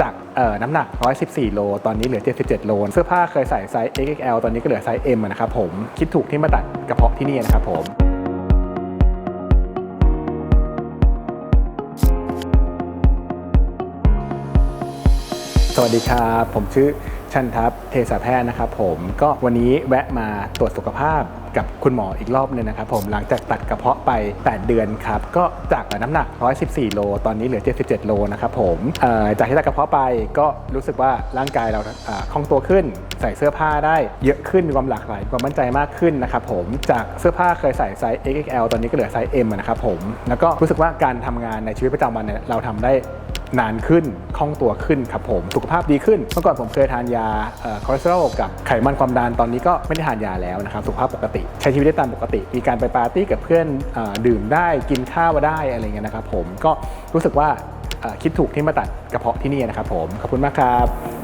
จากน้ำหนัก 114 โล ตอนนี้เหลือ 77 โล เสื้อผ้าเคยใส่ไซส์ XXL ตอนนี้ก็เหลือไซส์ M นะครับผม คิดถูกที่มาตัดกระเพาะที่นี่นะครับผมสวัสดีครับ ผมชื่อ ชันทัพเทสาแพทย์นะครับผมก็วันนี้แวะมาตรวจสุขภาพกับคุณหมออีกรอบหนึงนะครับผมหลังจากตัดกระเพาะไป 8 เดือนครับก็จากน้ำหนัก 114 โล ตอนนี้เหลือ 77 โลนะครับผมจากที่ตัดกระเพาะไปก็รู้สึกว่าร่างกายเราคล่องตัวขึ้น ใส่เสื้อผ้าได้เยอะขึ้นมีความหลากหลายมีความมั่นใจมากขึ้นนะครับผมจากเสื้อผ้าเคยใส่ไซส์ XXL ตอนนี้ก็เหลือไซส์ M นะครับผมแล้วก็รู้สึกว่าการทำงานในชีวิตประจำวันเนี่ยเราทำได้ นานขึ้นคล่องตัวขึ้นครับผม สุขภาพดีขึ้น เมื่อก่อนผมเคยทานยาคอเลสเตอรอลกับไขมันความดันตอนนี้ก็ไม่ได้ทานยาแล้วนะครับ สุขภาพปกติ ใช้ชีวิตได้ตามปกติ มีการไปปาร์ตี้กับเพื่อนอดื่มได้กินข้าวได้อะไรเงี้ยนะครับผมก็รู้สึกว่าคิดถูกที่มาตัดกระเพาะที่นี่นะครับผมขอบคุณมากครับ